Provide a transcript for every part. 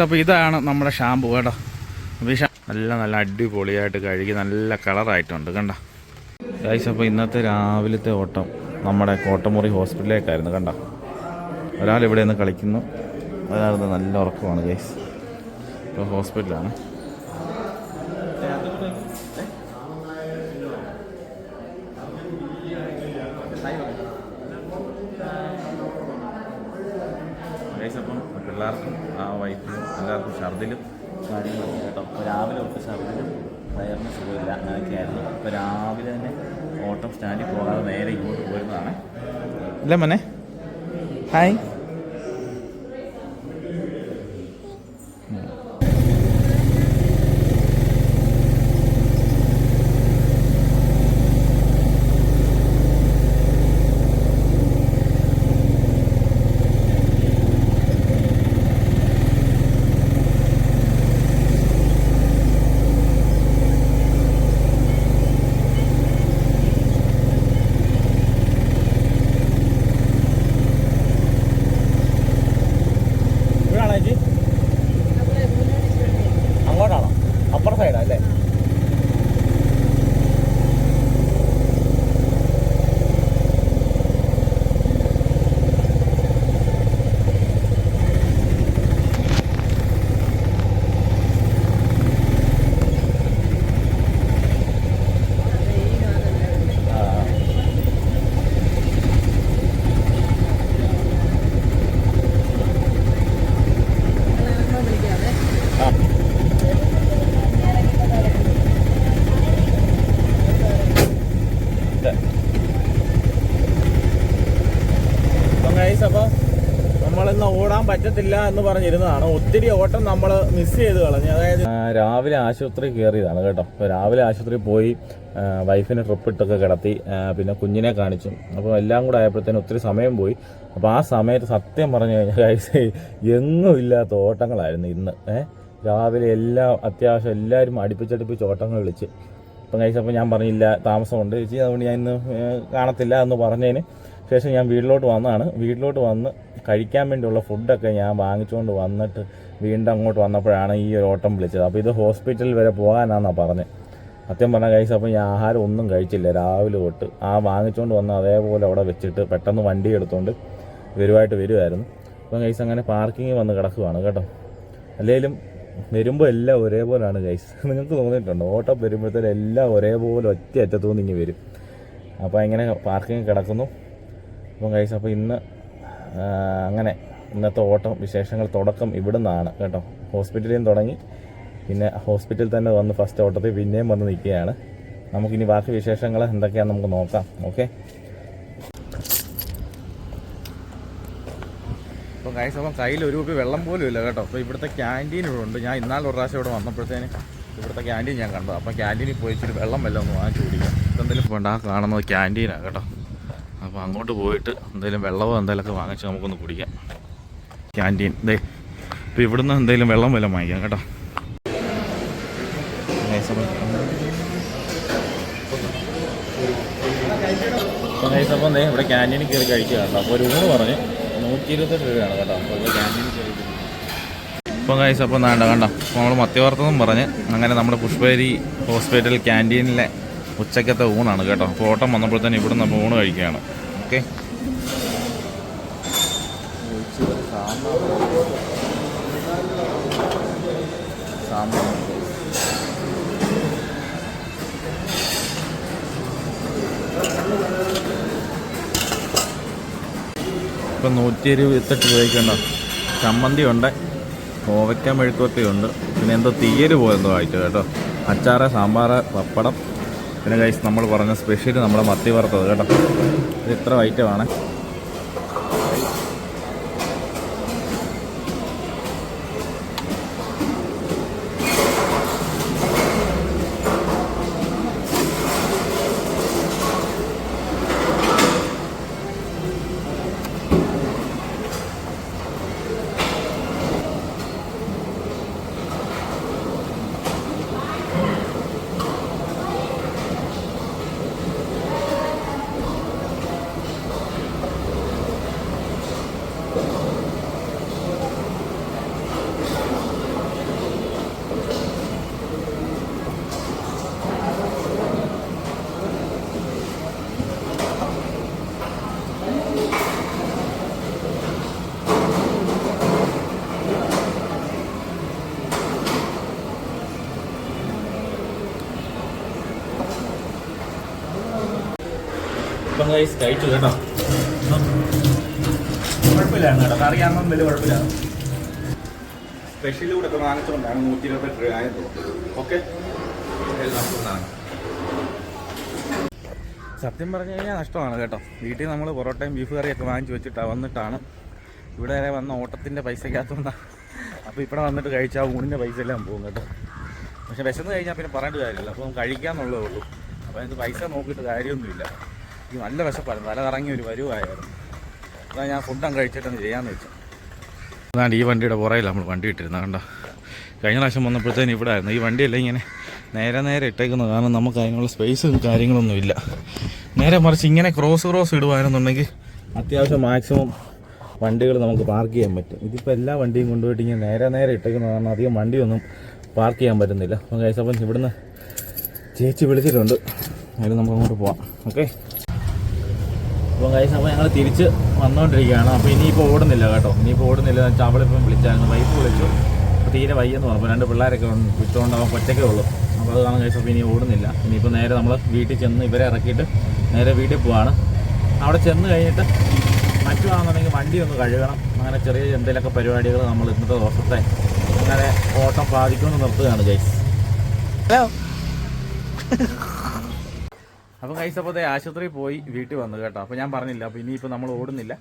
അപ്പോൾ ഇതാണ് നമ്മുടെ ഷാമ്പു കേട്ടോ. നല്ല നല്ല അടിപൊളിയായിട്ട് കഴുകി നല്ല കളറായിട്ടുണ്ട് കണ്ട? ഗൈസ് അപ്പോൾ ഇന്നത്തെ രാവിലത്തെ ഓട്ടം നമ്മുടെ കോട്ടമുറി ഹോസ്പിറ്റലിലേക്കായിരുന്നു കണ്ട? ഒരാൾ ഇവിടെ നിന്ന് കളിക്കുന്നു. ഒരാൾ നല്ല ഉറക്കമാണ് ഗൈസ് ഇപ്പോൾ ഹോസ്പിറ്റലാണ് ഗൈസ് അപ്പം പിള്ളേർക്കും ആ വൈഫിനും എല്ലാവർക്കും ഛർദിലും കാര്യങ്ങളും കേട്ടോ അപ്പോൾ രാവിലെ തൊട്ട് ഛർദിലും വയറിന് സുഖമില്ല അങ്ങനെയൊക്കെയായിരുന്നു അപ്പോൾ രാവിലെ തന്നെ ഓട്ടം സ്റ്റാൻഡിൽ പോകാതെ നേരെ ഇങ്ങോട്ട് പോരുന്നതാണ്. ഇല്ല മനെ. ഹായ് ഇവിടാണോ ചേച്ചി അങ്ങോട്ടാണോ അപ്പുറ സൈഡാ അല്ലേ അപ്പോൾ നമ്മളിന്ന് ഓടാൻ പറ്റത്തില്ല എന്ന് പറഞ്ഞിരുന്നതാണ്. ഒത്തിരി ഓട്ടം നമ്മൾ മിസ് ചെയ്ത് കളഞ്ഞു. അതായത് രാവിലെ ആശുപത്രി കയറിയതാണ് കേട്ടോ. രാവിലെ ആശുപത്രി പോയി വൈഫിന് ട്രിപ്പ് ഇട്ടൊക്കെ കിടത്തി പിന്നെ കുഞ്ഞിനെ കാണിച്ചു. അപ്പോൾ എല്ലാം കൂടെ ആയപ്പോഴത്തേനും ഒത്തിരി സമയം പോയി. അപ്പോൾ ആ സമയത്ത് സത്യം പറഞ്ഞു കഴിഞ്ഞാൽ എങ്ങും ഇല്ലാത്ത ഓട്ടങ്ങളായിരുന്നു ഇന്ന്. ഏഹ് രാവിലെ എല്ലാ അത്യാവശ്യം എല്ലാവരും അടുപ്പിച്ചടുപ്പിച്ച് ഓട്ടങ്ങൾ വിളിച്ച് അപ്പം കഴിച്ചപ്പോൾ ഞാൻ പറഞ്ഞില്ല താമസമുണ്ട്. ചേച്ചി അതുകൊണ്ട് ഞാൻ ഇന്ന് കാണത്തില്ല എന്ന് പറഞ്ഞതിന് ശേഷം ഞാൻ വീട്ടിലോട്ട് വന്നതാണ്. വീട്ടിലോട്ട് വന്ന് കഴിക്കാൻ വേണ്ടിയുള്ള ഫുഡൊക്കെ ഞാൻ വാങ്ങിച്ചുകൊണ്ട് വന്നിട്ട് വീണ്ടും അങ്ങോട്ട് വന്നപ്പോഴാണ് ഈ ഒരു ഓട്ടം വിളിച്ചത്. അപ്പോൾ ഇത് ഹോസ്പിറ്റലിൽ വരെ പോകാനാണെന്നാണ് പറഞ്ഞത് സത്യം പറഞ്ഞ കഴിച്ച അപ്പോൾ ഞാൻ ആഹാരം ഒന്നും കഴിച്ചില്ല രാവിലെ തൊട്ട്. ആ വാങ്ങിച്ചുകൊണ്ട് വന്ന് അതേപോലെ അവിടെ വെച്ചിട്ട് പെട്ടെന്ന് വണ്ടി എടുത്തുകൊണ്ട് വരുമായിട്ട് വരുമായിരുന്നു അപ്പം കഴിച്ച് അങ്ങനെ പാർക്കിങ്ങിൽ വന്ന് കിടക്കുവാണ് കേട്ടോ. അല്ലെങ്കിലും വരുമ്പോൾ എല്ലാം ഒരേപോലെയാണ് ഗൈസ് നിങ്ങൾക്ക് തോന്നിയിട്ടുണ്ടോ? ഓട്ടം വരുമ്പോഴത്തേക്കും എല്ലാം ഒരേപോലെ ഒറ്റ അറ്റത്തു നിന്ന് വരും. അപ്പോൾ ഇങ്ങനെ പാർക്കിങ് കിടക്കുന്നു. അപ്പം ഗൈസ് അപ്പോൾ ഇന്ന് അങ്ങനെ ഇന്നത്തെ ഓട്ടം വിശേഷങ്ങൾ തുടക്കം ഇവിടുന്നാണ് കേട്ടോ. ഹോസ്പിറ്റലിൽ നിന്ന് തുടങ്ങി. പിന്നെ ഹോസ്പിറ്റലിൽ തന്നെ വന്ന് ഫസ്റ്റ് ഓട്ടത്തിൽ പിന്നെയും വന്ന് നിൽക്കുകയാണ്. നമുക്കിനി ബാക്കി വിശേഷങ്ങൾ എന്തൊക്കെയാണെന്ന് നമുക്ക് നോക്കാം ഓക്കെ? അപ്പോൾ കൈ അപ്പം കയ്യിൽ ഒരു കുപ്പി വെള്ളം പോലും ഇല്ല കേട്ടോ. അപ്പോൾ ഇവിടുത്തെ ക്യാന്റീൻ ഇവിടെ ഉണ്ട്. ഞാൻ ഇന്നാൾ ഒരു പ്രാവശ്യം ഇവിടെ വന്നപ്പോഴത്തേന് ഇവിടുത്തെ ക്യാന്റീൻ ഞാൻ കണ്ടു. അപ്പോൾ ക്യാന്റീനിൽ പോയി ഇച്ചിരി വെള്ളം വല്ലതും ഒന്ന് വാങ്ങിച്ചു കുടിക്കാം. എന്തെങ്കിലും വേണ്ട കാണുന്നത് ക്യാന്റീനാണ് കേട്ടോ. അപ്പോൾ അങ്ങോട്ട് പോയിട്ട് എന്തെങ്കിലും വെള്ളമോ എന്തെങ്കിലുമൊക്കെ വാങ്ങിച്ച് നമുക്കൊന്ന് കുടിക്കാം. ക്യാന്റീൻ ദേ ഇപ്പോൾ ഇവിടുന്ന് എന്തെങ്കിലും വെള്ളം വല്ലതും വാങ്ങിക്കാം കേട്ടോ. അപ്പം അപ്പോൾ അപ്പം ദേ ഇവിടെ ക്യാന്റീനിൽ കയറി കഴിക്കുകയാണ് അപ്പോൾ ഒരു ഊണ് പറഞ്ഞ്. നൂറ്റി ഇരുപത്തെട്ട് രൂപയാണ് കേട്ടോ. അപ്പോൾ ഇവിടെ ക്യാന്റീനിൽ കയറി ഇപ്പം ഗൈസ് അപ്പോൾ വേണ്ട കണ്ടോ? അപ്പോൾ നമ്മൾ മധ്യവർത്തതും പറഞ്ഞ് അങ്ങനെ നമ്മുടെ പുഷ്പേരി ഹോസ്പിറ്റൽ ക്യാന്റീനിലെ ഉച്ചക്കത്തെ ഊണാണ് കേട്ടോ. അപ്പോൾ ഓട്ടം വന്നപ്പോഴത്തേന് ഇവിടെ നമ്മൾ ഊണ് കഴിക്കുകയാണ്. ഓക്കെ? ഇപ്പൊ നൂറ്റി ഇരുപത്തെട്ട് രൂപയ്ക്ക് ഉണ്ടോ? ചമ്മന്തി ഉണ്ട് കോവയ്ക്ക മെഴുക്കൊക്കെ ഉണ്ട്. പിന്നെ എന്തോ തീയൽ പോയെന്തോ ആയിട്ട് കേട്ടോ. അച്ചാറ് സാമ്പാർ പപ്പടം. പിന്നെ കൈസ് നമ്മൾ പറഞ്ഞ സ്പെഷ്യൽ നമ്മുടെ മത്തി വറുത്തത് കേട്ടോ. ഇത് ഇത്ര ഐറ്റമാണ് അപ്പം കൈസ് കഴിച്ചു കേട്ടോ കുഴപ്പമില്ലായിരുന്നു കേട്ടോ. അറിയാമെന്നും വലിയ കുഴപ്പമില്ല സ്പെഷ്യൽ കൂടെ ഒക്കെ വാങ്ങിച്ചുകൊണ്ടാണ് നൂറ്റി ഇരുപത്തെട്ട് രൂപ ആയത്. ഓക്കെ സത്യം പറഞ്ഞു കഴിഞ്ഞാൽ നഷ്ടമാണ് കേട്ടോ. വീട്ടിൽ നമ്മൾ പൊറോട്ടയും ബീഫ് കറിയൊക്കെ വാങ്ങിച്ചു വെച്ചിട്ടാണ് വന്നിട്ടാണ്. ഇവിടെ വരെ വന്ന ഓട്ടത്തിന്റെ പൈസയ്ക്കകത്തുകൊണ്ടാണ് അപ്പോൾ ഇവിടെ വന്നിട്ട് കഴിച്ചാൽ ഊണിന്റെ പൈസ എല്ലാം പോകും കേട്ടോ. പക്ഷെ വിശന്ന് കഴിഞ്ഞാൽ പിന്നെ പറഞ്ഞിട്ട് കാര്യമില്ല. അപ്പോൾ നമുക്ക് കഴിക്കാന്നുള്ളതേ ഉള്ളൂ. അപ്പോൾ അതിന് പൈസ നോക്കിയിട്ട് കാര്യമൊന്നുമില്ല. ഈ നല്ല വിശപ്പായിരുന്നു. തല കറങ്ങി ഒരു വരുവായിരുന്നു. അതാ ഞാൻ ഫുഡും കഴിച്ചിട്ടൊന്ന് ചെയ്യാമെന്ന് വെച്ചു. അതാണ് ഈ വണ്ടിയുടെ പുറയില്ല നമ്മൾ വണ്ടി ഇട്ടിരുന്നത്. കണ്ടോ? കഴിഞ്ഞ പ്രാവശ്യം വന്നപ്പോഴത്തേന് ഇവിടെ ആയിരുന്നു. ഈ വണ്ടിയല്ല ഇങ്ങനെ നേരെ നേരെ ഇട്ടേക്കുന്നത്. കാരണം നമുക്ക് അതിനുള്ള സ്പേസും കാര്യങ്ങളൊന്നും ഇല്ല. നേരെ മറിച്ച് ഇങ്ങനെ ക്രോസ് ക്രോസ് ഇടുവായിരുന്നുണ്ടെങ്കിൽ അത്യാവശ്യം മാക്സിമം വണ്ടികൾ നമുക്ക് പാർക്ക് ചെയ്യാൻ പറ്റും. ഇതിപ്പോൾ എല്ലാ വണ്ടിയും കൊണ്ടുപോയിട്ട് ഇങ്ങനെ നേരെ നേരെ ഇട്ടേക്കുന്നത് കാരണം അധികം വണ്ടിയൊന്നും പാർക്ക് ചെയ്യാൻ പറ്റുന്നില്ല. അപ്പം കേസപ്പം ഇവിടുന്ന് ചേച്ചി വിളിച്ചിട്ടുണ്ട്. അതിൽ നമുക്ക് അങ്ങോട്ട് പോവാം. ഓക്കെ കഴിച്ച അപ്പോൾ ഞങ്ങൾ തിരിച്ച് വന്നുകൊണ്ടിരിക്കുകയാണ് അപ്പോൾ ഇനിയിപ്പോൾ ഓടുന്നില്ല കേട്ടോ. ഇനിയിപ്പോൾ ഓടുന്നില്ല എന്ന് വെച്ചാൽ അവളിപ്പം വിളിച്ചായിരുന്നു. വൈഫ് വിളിച്ചു. അപ്പോൾ തീരെ വയ്യെന്ന് പറഞ്ഞു. രണ്ട് പിള്ളേരൊക്കെ വിട്ടുകൊണ്ട് അവൻ ഒറ്റയ്ക്കേ ഉള്ളൂ. അപ്പോൾ അത് കാണാൻ അപ്പോൾ ഇനി ഓടുന്നില്ല. ഇനിയിപ്പോൾ നേരെ നമ്മൾ വീട്ടിൽ ചെന്ന് ഇവരെ ഇറക്കിയിട്ട് നേരെ വീട്ടിൽ പോവാണ്. അവിടെ ചെന്ന് കഴിഞ്ഞിട്ട് മറ്റുവാണെന്നുണ്ടെങ്കിൽ വണ്ടി ഒന്ന് കഴുകണം. അങ്ങനെ ചെറിയ എന്തെങ്കിലുമൊക്കെ പരിപാടികൾ നമ്മൾ ഇന്നത്തെ ദിവസത്തെ അങ്ങനെ ഓട്ടം ബാധിക്കുമെന്ന് നിർത്തുകയാണ് ഗൈസ് ഹലോ. അപ്പം കഴിച്ചപ്പോൾ ആശുപത്രിയിൽ പോയി വീട്ടിൽ വന്നു കേട്ടോ. അപ്പോൾ ഞാൻ പറഞ്ഞില്ല അപ്പോൾ ഇനിയിപ്പോൾ നമ്മൾ ഓടുന്നില്ല.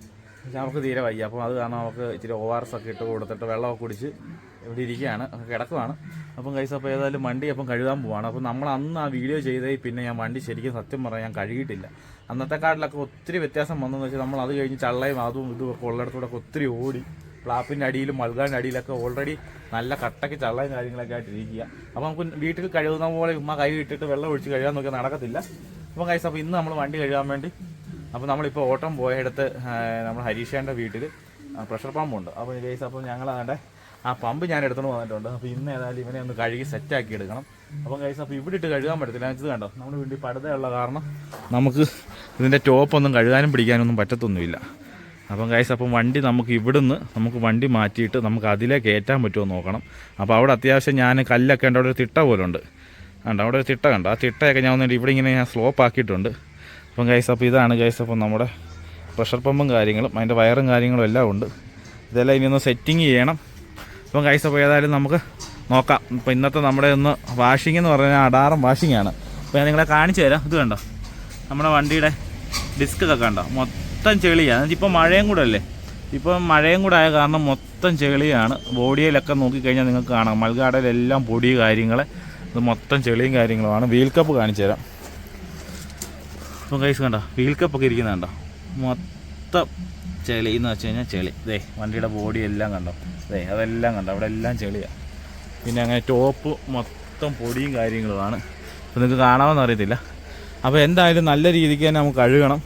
പക്ഷെ നമുക്ക് തീരെ വയ്യ. അപ്പോൾ അത് കാരണം നമുക്ക് ഇച്ചിരി ഒ ആർ എസ് ഒക്കെ ഇട്ട് കൊടുത്തിട്ട് വെള്ളമൊക്കെ കുടിച്ച് ഇവിടെ ഇരിക്കുകയാണ്. കിടക്കുവാണ്. അപ്പം കൈസ് അപ്പോൾ ഏതായാലും വണ്ടി അപ്പം കഴുകാൻ പോവാണ്. അപ്പം നമ്മൾ അന്ന് ആ വീഡിയോ ചെയ്തേ പിന്നെ ഞാൻ വണ്ടി ശരിക്കും സത്യം പറഞ്ഞാൽ ഞാൻ കഴുകിയിട്ടില്ല. അന്നത്തെ കാട്ടിലൊക്കെ ഒത്തിരി വ്യത്യാസം വന്നതെന്ന് വെച്ചാൽ നമ്മൾ അത് കഴിഞ്ഞ് ചള്ളയും അതും ഇതും ഒക്കെ ഉള്ളിടത്തൂടെ ഒത്തിരി ഓടി പ്ലാപ്പിന്റെ അടിയിലും മൽകാന്റെ അടിയിലൊക്കെ ഓൾറെഡി നല്ല കട്ടയ്ക്ക് ചള്ളയും കാര്യങ്ങളൊക്കെ ആയിട്ട് ഇരിക്കുക. അപ്പോൾ നമുക്ക് വീട്ടിൽ കഴുകുന്ന പോലെ ഉമ്മ കൈ ഇട്ടിട്ട് വെള്ളം ഒഴിച്ച് കഴുകാൻ നോക്കിയാൽ നടക്കത്തില്ല. അപ്പോൾ കൈസ് അപ്പോൾ ഇന്ന് നമ്മൾ വണ്ടി കഴുകാൻ വേണ്ടി അപ്പോൾ നമ്മളിപ്പോൾ ഓട്ടം പോയയിടത്ത് നമ്മൾ ഹരീഷേന്റെ വീട്ടിൽ പ്രഷർ പമ്പുണ്ട് അപ്പോൾ ഗൈസ് അപ്പോൾ ഞങ്ങൾ അതിന്റെ ആ പമ്പ് ഞാൻ എടുത്തുകൊണ്ട് വന്നിട്ടുണ്ട്. അപ്പോൾ ഇന്ന് ഏതായാലും ഇവനെ ഒന്ന് കഴുകി സെറ്റ് ആക്കി എടുക്കണം. അപ്പം കൈസ് അപ്പോൾ ഇവിടെ ഇട്ട് കഴുകാൻ പറ്റത്തില്ല. ഇത് കണ്ടോ? നമ്മുടെ വീട്ടിൽ പടുതയുള്ള കാരണം നമുക്ക് ഇതിന്റെ ടോപ്പൊന്നും കഴുകാനും പിടിക്കാനൊന്നും പറ്റത്തൊന്നുമില്ല. അപ്പം കൈസ് അപ്പം വണ്ടി നമുക്ക് ഇവിടുന്ന് നമുക്ക് വണ്ടി മാറ്റിയിട്ട് നമുക്ക് അതിലേ കയറ്റാൻ പറ്റുമോ നോക്കണം. അപ്പോൾ അവിടെ അത്യാവശ്യം ഞാൻ കല്ലൊക്കെ ഉണ്ട്? ഒരു തിട്ട പോലുണ്ട്. കണ്ടോ അവിടെ ഒരു തിട്ട കണ്ടോ? ആ തിട്ടയൊക്കെ ഞാൻ വന്നിട്ട് ഇവിടെ ഇങ്ങനെ ഞാൻ സ്ലോപ്പ് ആക്കിയിട്ടുണ്ട്. അപ്പം ഗൈസ് അപ്പോൾ ഇതാണ് ഗൈസ് അപ്പം നമ്മുടെ പ്രഷർ പമ്പും കാര്യങ്ങളും അതിന്റെ വയറും കാര്യങ്ങളും എല്ലാം ഉണ്ട്. ഇതെല്ലാം ഇനി ഒന്ന് സെറ്റിങ് ചെയ്യണം. അപ്പം ഗൈസ് അപ്പോൾ ഏതായാലും നമുക്ക് നോക്കാം. ഇപ്പോൾ ഇന്നത്തെ നമ്മുടെ ഒന്ന് വാഷിംഗ് എന്ന് പറഞ്ഞാൽ അടാറം വാഷിംഗ് ആണ്. അപ്പോൾ ഞാൻ നിങ്ങളെ കാണിച്ചു തരാം. ഇത് കണ്ടോ? നമ്മുടെ വണ്ടിയുടെ ഡിസ്ക് ഒക്കെ കണ്ടോ? മൊത്തം ചെളിയാണ്. ഇപ്പോൾ മഴയും കൂടെ അല്ലേ? ഇപ്പോൾ മഴയും കൂടെ ആയ കാരണം മൊത്തം ചെളിയാണ്. ബോഡിയിലൊക്കെ നോക്കിക്കഴിഞ്ഞാൽ നിങ്ങൾക്ക് കാണാം. മൽഗാടയിലെല്ലാം പൊടി കാര്യങ്ങൾ ഇത് മൊത്തം ചെളിയും കാര്യങ്ങളുമാണ്. വീൽ കപ്പ് കാണിച്ചു തരാം. ഇപ്പം കൈസ് കണ്ട? വീൽ കപ്പൊക്കെ ഇരിക്കുന്നത് കണ്ടോ? മൊത്തം ചെളി എന്ന് വെച്ച് കഴിഞ്ഞാൽ ചെളി. ദേ വണ്ടിയുടെ ബോഡി എല്ലാം കണ്ടോ? ദേ അതെല്ലാം കണ്ടോ? അവിടെ എല്ലാം ചെളിയാണ് പിന്നെ അങ്ങനെ ടോപ്പ് മൊത്തം പൊടിയും കാര്യങ്ങളുമാണ്. അപ്പോൾ നിങ്ങൾക്ക് കാണാമെന്ന് അറിയത്തില്ല. അപ്പോൾ എന്തായാലും നല്ല രീതിക്ക് തന്നെ നമുക്ക് കഴുകണം.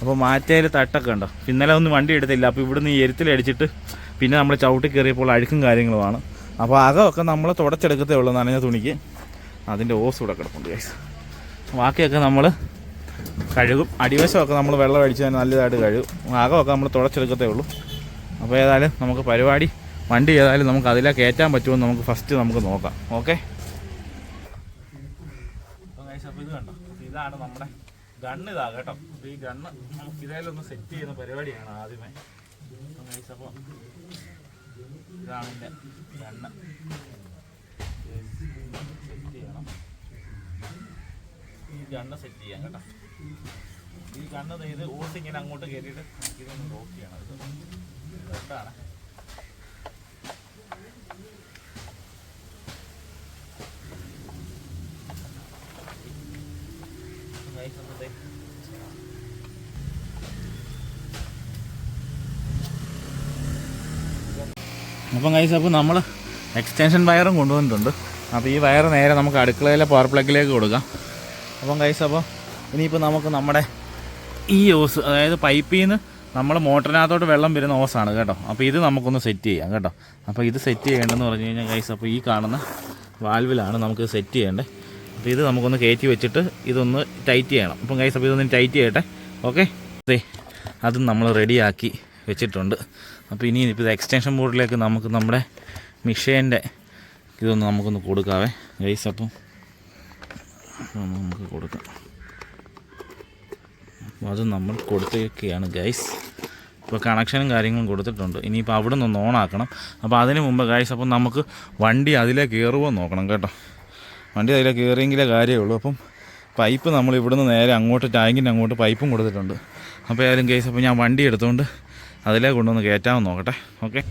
അപ്പോൾ മാറ്റയിൽ തട്ടൊക്കെ ഉണ്ടോ? ഇന്നലെ ഒന്നും വണ്ടി എടുത്തില്ല. അപ്പോൾ ഇവിടുന്ന് ഈ എരുത്തിലടിച്ചിട്ട് പിന്നെ നമ്മൾ ചവിട്ടി കയറിയപ്പോൾ അഴുക്കും കാര്യങ്ങളുമാണ്. അപ്പോൾ അകമൊക്കെ നമ്മൾ തുടച്ചെടുക്കത്തേ ഉള്ളൂ നനഞ്ഞ തുണിക്ക്. അതിന്റെ ഓസ് ഇവിടെ കിടപ്പുണ്ട് ഗൈസ് ബാക്കിയൊക്കെ നമ്മൾ കഴുകും. അടിവശമൊക്കെ നമ്മൾ വെള്ളം അടിച്ച് തന്നെ നല്ലതായിട്ട് കഴുകും. ആകമൊക്കെ നമ്മൾ തുടച്ചെടുക്കത്തേ ഉള്ളൂ. അപ്പോൾ ഏതായാലും നമുക്ക് പരിപാടി വണ്ടി ഏതായാലും നമുക്ക് അതിലെ കയറ്റാൻ പറ്റുമെന്ന് നമുക്ക് ഫസ്റ്റ് നമുക്ക് നോക്കാം. ഓക്കെ ഇത് കണ്ടോ? ഇതാണ് നമ്മുടെ ഗണ്ണ് ഇതാ കേട്ടോ. അപ്പോൾ ഈ ഗണ്ണ് നമുക്ക് സെറ്റ് ചെയ്യുന്ന പരിപാടിയാണ് ആദ്യമേ. അപ്പോൾ അപ്പോൾ ഇതാണ് എന്റെ ഗണ്ണ് ഈ ഗണ്ണ് സെറ്റ് ചെയ്യാം കേട്ടോ. ഈ കണ്ണ് ഇത് ഓസ് ഇങ്ങനെ അങ്ങോട്ട് കയറിയിട്ട് ഇതൊന്ന് ലോക്ക് ചെയ്യണം ഇത്. കേട്ടാണ് അപ്പം കൈസ് അപ്പോൾ നമ്മൾ എക്സ്റ്റൻഷൻ വയറും കൊണ്ടുവന്നിട്ടുണ്ട്. അപ്പോൾ ഈ വയർ നേരെ നമുക്ക് അടുക്കളയിലെ പവർ പ്ലഗിലേക്ക് കൊടുക്കാം. അപ്പം കൈസ് അപ്പോൾ ഇനിയിപ്പോൾ നമുക്ക് നമ്മുടെ ഈ ഓസ് അതായത് പൈപ്പിൽ നിന്ന് നമ്മൾ മോട്ടറിനകത്തോട്ട് വെള്ളം വരുന്ന ഓസാണ് കേട്ടോ. അപ്പോൾ ഇത് നമുക്കൊന്ന് സെറ്റ് ചെയ്യാം കേട്ടോ. അപ്പോൾ ഇത് സെറ്റ് ചെയ്യേണ്ടതെന്ന് പറഞ്ഞു കഴിഞ്ഞാൽ കൈസ് അപ്പോൾ ഈ കാണുന്ന വാൽവിലാണ് നമുക്ക് സെറ്റ് ചെയ്യേണ്ടത്. അപ്പോൾ ഇത് നമുക്കൊന്ന് കയറ്റി വെച്ചിട്ട് ഇതൊന്ന് ടൈറ്റ് ചെയ്യണം. അപ്പം കൈസ് അപ്പോൾ ഇതൊന്ന് ടൈറ്റ് ചെയ്യട്ടെ. ഓക്കെ അതെ അതും നമ്മൾ റെഡിയാക്കി വെച്ചിട്ടുണ്ട്. അപ്പോൾ ഇനി ഇപ്പോൾ ഇത് എക്സ്റ്റൻഷൻ ബോർഡിലേക്ക് നമുക്ക് നമ്മുടെ മിഷേന്റെ ഇതൊന്ന് നമുക്കൊന്ന് കൊടുക്കാവേ. ഗൈസ് അപ്പം ഒന്ന് നമുക്ക് കൊടുക്കാം. അപ്പോൾ അത് നമ്മൾ കൊടുത്തേക്കുകയാണ് ഗൈസ്. ഇപ്പോൾ കണക്ഷനും കാര്യങ്ങളും കൊടുത്തിട്ടുണ്ട്. ഇനിയിപ്പോൾ അവിടെ നിന്ന് ഓണാക്കണം അപ്പോൾ അതിന് മുമ്പ് ഗൈസ് അപ്പം നമുക്ക് വണ്ടി അതിലേ കയറുമോ നോക്കണം കേട്ടോ. വണ്ടി അതിലേ കയറിയെങ്കിലേ കാര്യമുള്ളൂ അപ്പം പൈപ്പ് നമ്മൾ ഇവിടുന്ന് നേരെ അങ്ങോട്ട് ടാങ്കിന്റെ അങ്ങോട്ട് പൈപ്പും കൊടുത്തിട്ടുണ്ട്. അപ്പോൾ ഏതായാലും കേസ് അപ്പോൾ ഞാൻ വണ്ടി എടുത്തുകൊണ്ട് അതിലേ കൊണ്ടുവന്ന് കയറ്റാമെന്ന് നോക്കട്ടെ. ഓക്കെ?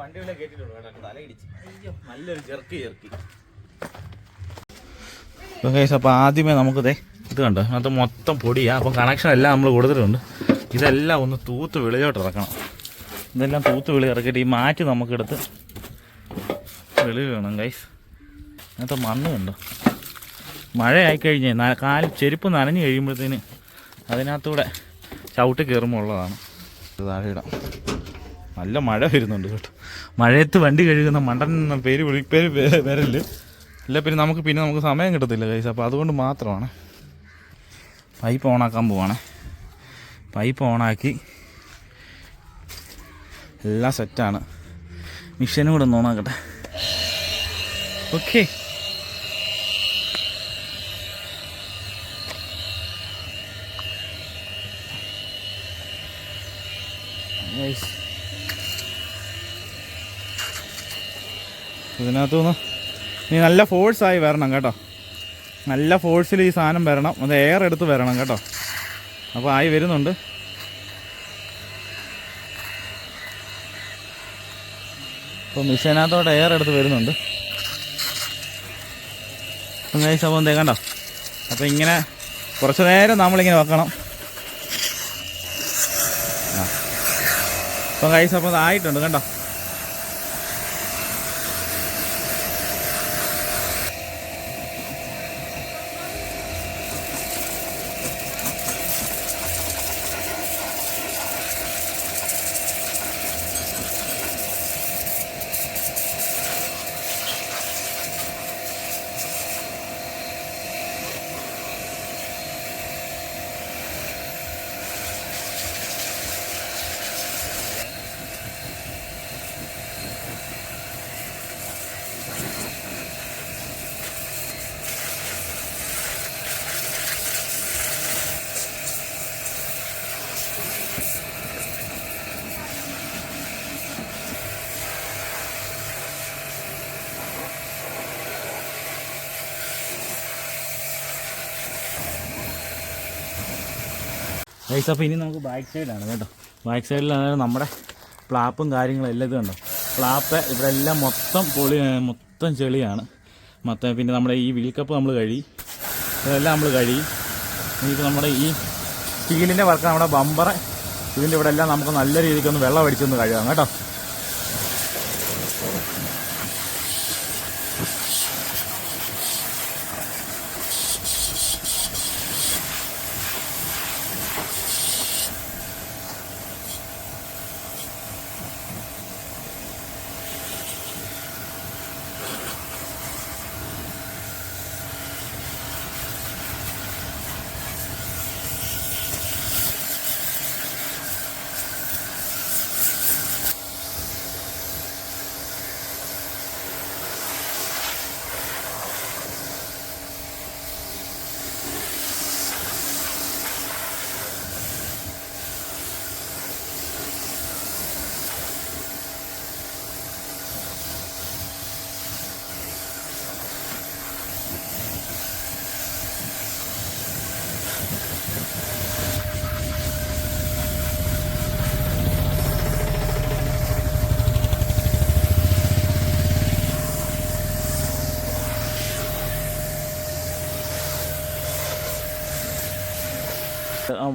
വണ്ടികളെ കേട്ടിട്ടുള്ളൂ കേട്ടോ. തലയിടിച്ച്. അയ്യോ നല്ലൊരു അപ്പോൾ ആദ്യമേ നമുക്കിതേ ഇത് കണ്ടോ? അത് മൊത്തം പൊടിയാ. അപ്പോൾ കണക്ഷൻ എല്ലാം നമ്മൾ കൊടുത്തിട്ടുണ്ട്. ഇതെല്ലാം ഒന്ന് തൂത്ത് വെളിയിലോട്ട് ഇറക്കണം. ഇതെല്ലാം തൂത്ത് വെളി ഇറക്കിയിട്ട് ഈ മാറ്റി നമുക്കെടുത്ത് വെളി വേണം ഗൈസ് ഇങ്ങനത്തെ മണ്ണ് കണ്ടോ മഴയായി കഴിഞ്ഞാൽ കാൽ ചെരുപ്പ് നനഞ്ഞു കഴിയുമ്പോഴത്തേന് അതിനകത്തൂടെ ചവിട്ടി കയറുമ്പോൾ ഉള്ളതാണ് താഴെ ഇടാം. നല്ല മഴ വരുന്നുണ്ട് കേട്ടോ. മഴയത്ത് വണ്ടി കഴുകുന്ന മണ്ടൻ എന്ന പേര് വിളിപ്പേര് വരൽ. ഇല്ല പിന്നെ നമുക്ക് പിന്നെ നമുക്ക് സമയം കിട്ടത്തില്ല കൈസ് അപ്പോൾ അതുകൊണ്ട് മാത്രമാണ്. പൈപ്പ് ഓണാക്കാൻ പോവാണേ. പൈപ്പ് ഓണാക്കി എല്ലാം സെറ്റാണ് മിഷനും കൂടെ ഒന്ന് ഓണാക്കട്ടെ. ഓക്കെ നൈസ് ഇതിനകത്തുനിന്ന് നീ നല്ല ഫോഴ്സായി വരണം കേട്ടോ. നല്ല ഫോഴ്സിൽ ഈ സാധനം വരണം. അത് എയർ എടുത്ത് വരണം കേട്ടോ. അപ്പോൾ ആയി വരുന്നുണ്ട്. അപ്പോൾ മിഷീനകത്തോടെ എയർ എടുത്ത് വരുന്നുണ്ട്. കൈസ് അപ്പോൾ എന്തേ കണ്ടോ? അപ്പോൾ ഇങ്ങനെ കുറച്ച് നേരം നമ്മളിങ്ങനെ വെക്കണം. ഇപ്പം കൈസ് അപ്പോൾ ആയിട്ടുണ്ട് കണ്ടോ ഗൈസ് അപ്പോൾ ഇനി നമുക്ക് ബാക്ക് സൈഡാണ് കേട്ടോ. ബാക്ക് സൈഡിലാണ് നമ്മുടെ പ്ലാപ്പും കാര്യങ്ങളും എല്ലാം ഇത് കണ്ടോ? പ്ലാപ്പ് ഇവിടെ എല്ലാം മൊത്തം പൊളി മൊത്തം ചെളിയാണ്. മൊത്തം പിന്നെ നമ്മുടെ ഈ വീൽ കപ്പ് നമ്മൾ കഴി ഇതെല്ലാം നമ്മൾ കഴി ഇനിയിപ്പോൾ നമ്മുടെ ഈ സ്റ്റീലിന്റെ വർക്ക് നമ്മുടെ ബമ്പറ് ഇതിന്റെ ഇവിടെ എല്ലാം നമുക്ക് നല്ല രീതിക്കൊന്ന് വെള്ളം അടിച്ചൊന്ന് കഴുകാം കേട്ടോ.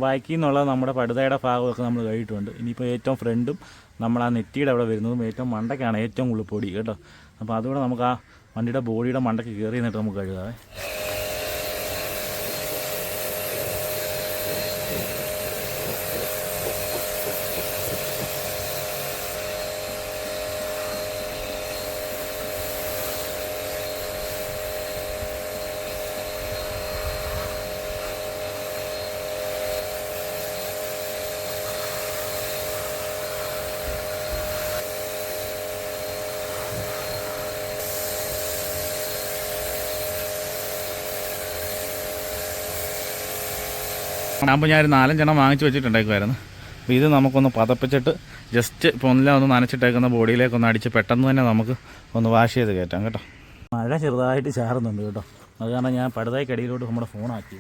ബാക്കിൽ നിന്നുള്ള നമ്മുടെ പടുതയുടെ ഭാഗമൊക്കെ നമ്മൾ കഴിയിട്ടുണ്ട് ഇനിയിപ്പോൾ ഏറ്റവും ഫ്രണ്ടും നമ്മൾ ആ നെറ്റിയുടെ അവിടെ വരുന്നതും ഏറ്റവും മണ്ടയ്ക്കാണ് ഏറ്റവും കൂടുതൽ പൊടി കേട്ടോ. അപ്പോൾ അതുകൂടെ നമുക്ക് ആ വണ്ടിയുടെ ബോഡിയുടെ മണ്ടയ്ക്ക് കയറി നിന്നിട്ട് നമുക്ക് കഴുകാവേ. അപ്പോൾ ഒരു നാലഞ്ചെണ്ണം വാങ്ങിച്ച് വെച്ചിട്ടുണ്ടാക്കുമായിരുന്നു അപ്പോൾ ഇത് നമുക്കൊന്ന് പതപ്പിച്ചിട്ട് ജസ്റ്റ് ഒന്നില്ല ഒന്ന് നനച്ചിട്ടേക്കുന്ന ബോഡിയിലേക്ക് ഒന്ന് അടിച്ച് പെട്ടെന്ന് തന്നെ നമുക്ക് ഒന്ന് വാഷ് ചെയ്ത് കയറ്റാം കേട്ടോ. മഴ ചെറുതായിട്ട് ചാറുന്നുണ്ട് കേട്ടോ. അത് കാരണം ഞാൻ പടുതായിക്കടിയിലോട്ട് നമ്മുടെ ഫോണാക്കി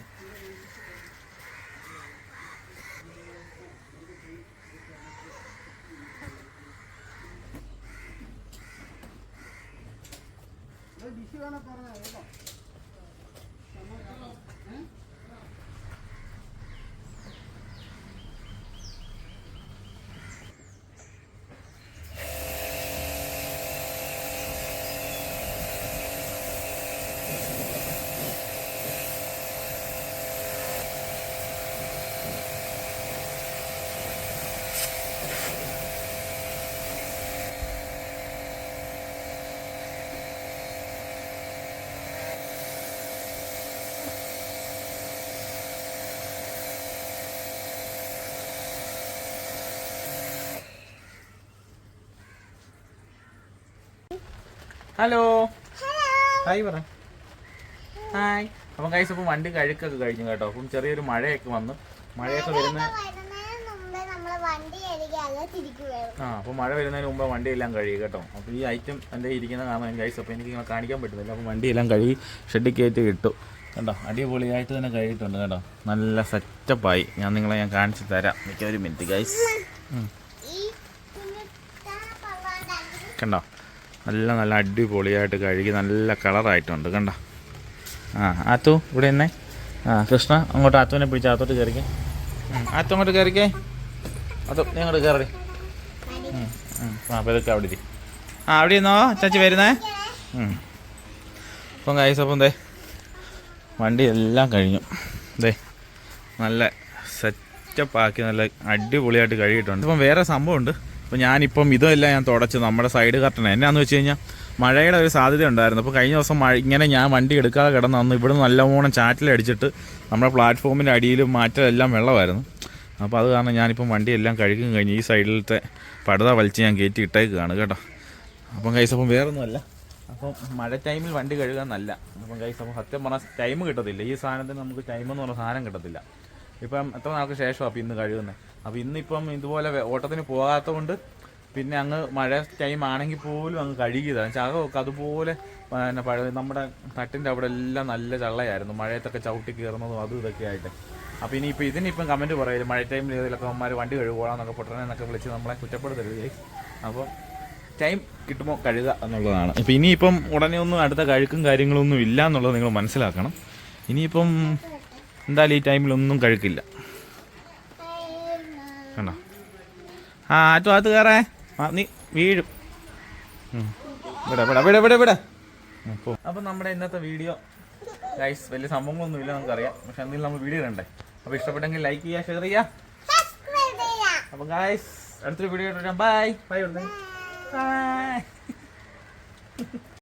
ഹലോ ഹായ് പറ. ഹായ് അപ്പം കൈസ് ഇപ്പം വണ്ടി കഴുക്കൊക്കെ കഴിഞ്ഞു കേട്ടോ. അപ്പം ചെറിയൊരു മഴയൊക്കെ വന്നു. മഴയൊക്കെ വരുന്ന ആ അപ്പോൾ മഴ വരുന്നതിന് മുമ്പ് വണ്ടിയെല്ലാം കഴുകി കേട്ടോ. അപ്പോൾ ഈ ഐറ്റം എന്റെ ഇരിക്കുന്ന കാരണം ഗൈസ് അപ്പോൾ എനിക്ക് ഇങ്ങനെ കാണിക്കാൻ പറ്റുന്നില്ല. അപ്പോൾ വണ്ടിയെല്ലാം കഴുകി ഷെഡിൽ കയറ്റി ഇട്ടു. കേട്ടോ അടിപൊളിയായിട്ട് തന്നെ കഴുകിയിട്ടുണ്ട് കേട്ടോ. നല്ല സെറ്റപ്പായി ഞാൻ നിങ്ങളെ ഞാൻ കാണിച്ചു തരാം. മിക്ക ഒരു മിനിറ്റ് ഗൈസ് കണ്ടോ? നല്ല നല്ല അടിപൊളിയായിട്ട് കഴുകി നല്ല കളറായിട്ടുണ്ട് കണ്ട? ആ ആത്തു ഇവിടെ തന്നെ ആ കൃഷ്ണ അങ്ങോട്ട് ആത്തുവിനെ പിടിച്ച് അകത്തോട്ട് കയറിക്കേ. ആത്തു അങ്ങോട്ട് കയറിക്കേ. അതോ നീ അങ്ങോട്ട് കയറി. ആ അപ്പോൾ ഇതൊക്കെ അവിടെ ഇരി. ആ അവിടെ ഇരുന്നോ ചാച്ചി വരുന്നേ. അപ്പം കൈസ് അപ്പം ദേ വണ്ടി എല്ലാം കഴിഞ്ഞു. ദേ നല്ല സെറ്റപ്പാക്കി നല്ല അടിപൊളിയായിട്ട് കഴുകിയിട്ടുണ്ട്. ഇപ്പം വേറെ സംഭവമുണ്ട്. ഇപ്പം ഞാനിപ്പം ഇതെല്ലാം ഞാൻ തുടച്ച് നമ്മുടെ സൈഡ് കർട്ടൻ എന്നാന്ന് വെച്ച് കഴിഞ്ഞാൽ മഴയുടെ ഒരു സാധ്യത ഉണ്ടായിരുന്നു. അപ്പോൾ കഴിഞ്ഞ ദിവസം മഴ ഇങ്ങനെ ഞാൻ വണ്ടി എടുക്കാതെ കിടന്ന് അന്ന് ഇവിടെ നല്ലവണ്ണം ചാറ്റിലടിച്ചിട്ട് നമ്മുടെ പ്ലാറ്റ്ഫോമിന്റെ അടിയിലും മാറ്റമെല്ലാം വെള്ളമായിരുന്നു. അപ്പോൾ അത് കാരണം ഞാനിപ്പം വണ്ടി എല്ലാം കഴുകും കഴിഞ്ഞ് ഈ സൈഡിലത്തെ പടുത വലിച്ച് ഞാൻ കയറ്റി ഇട്ടേക്കാണ് കേട്ടോ. അപ്പം കൈസ് വേറൊന്നുമല്ല. അപ്പം മഴ ടൈമിൽ വണ്ടി കഴുകാൻ നല്ല. അപ്പം കൈസ് സത്യം പറഞ്ഞാൽ ടൈം കിട്ടത്തില്ല. ഈ സാധനത്തിന് നമുക്ക് ടൈം എന്ന് പറഞ്ഞ സാധനം കിട്ടത്തില്ല. ഇപ്പം എത്ര നാൾക്ക് ശേഷമാണ് അപ്പം ഇന്ന് കഴുകുന്നത് അപ്പം ഇന്നിപ്പം ഇതുപോലെ ഓട്ടത്തിന് പോകാത്തതുകൊണ്ട് പിന്നെ അങ്ങ് മഴ ടൈം ആണെങ്കിൽ പോലും അങ്ങ് കഴുകിയതാണ് ചകമൊക്കെ അതുപോലെ പിന്നെ പഴ നമ്മുടെ തട്ടിന്റെ അവിടെ എല്ലാം നല്ല ചള്ളയായിരുന്നു. മഴയത്തൊക്കെ ചവിട്ടി കയറുന്നതും അതും ഇതൊക്കെ ആയിട്ട്. അപ്പോൾ ഇനിയിപ്പോൾ ഇതിനിപ്പം കമന്റ് പറയില്ല മഴ ടൈമിൽ ഏതെങ്കിലുമൊക്കെ അമ്മമാർ വണ്ടി കഴുകുകയാണെന്നൊക്കെ പൊട്ടനെ എന്നൊക്കെ വിളിച്ച് നമ്മളെ കുറ്റപ്പെടുത്തരുത് അപ്പോൾ ടൈം കിട്ടുമ്പോൾ കഴുകുക എന്നുള്ളതാണ്. ഇപ്പം ഇനിയിപ്പം ഉടനെ ഒന്നും അടുത്ത കഴുക്കും കാര്യങ്ങളൊന്നും ഇല്ല എന്നുള്ളത് നിങ്ങൾ മനസ്സിലാക്കണം. ഇനിയിപ്പം എന്തായാലും ഈ ടൈമിലൊന്നും കഴുക്കില്ല. കണ്ടോ? ആ ആറ്റോ അകത്ത് കയറേ. നീ വീഴും. ഇവിടെ ഇവിടെ ഇവിടെ ഇവിടെ ഇവിടെ അപ്പം നമ്മുടെ ഇന്നത്തെ വീഡിയോ ഗൈസ് വലിയ സംഭവങ്ങളൊന്നുമില്ല നമുക്കറിയാം. പക്ഷെ എന്തെങ്കിലും നമ്മൾ വീഡിയോ ഇടണ്ടേ? അപ്പോൾ ഇഷ്ടപ്പെട്ടെങ്കിൽ ലൈക്ക് ചെയ്യുക ഷെയർ ചെയ്യുക. സബ്സ്ക്രൈബ് ചെയ്യാം അപ്പം ഗൈസ് അടുത്തൊരു വീഡിയോ ബൈ ബൈ ബൈ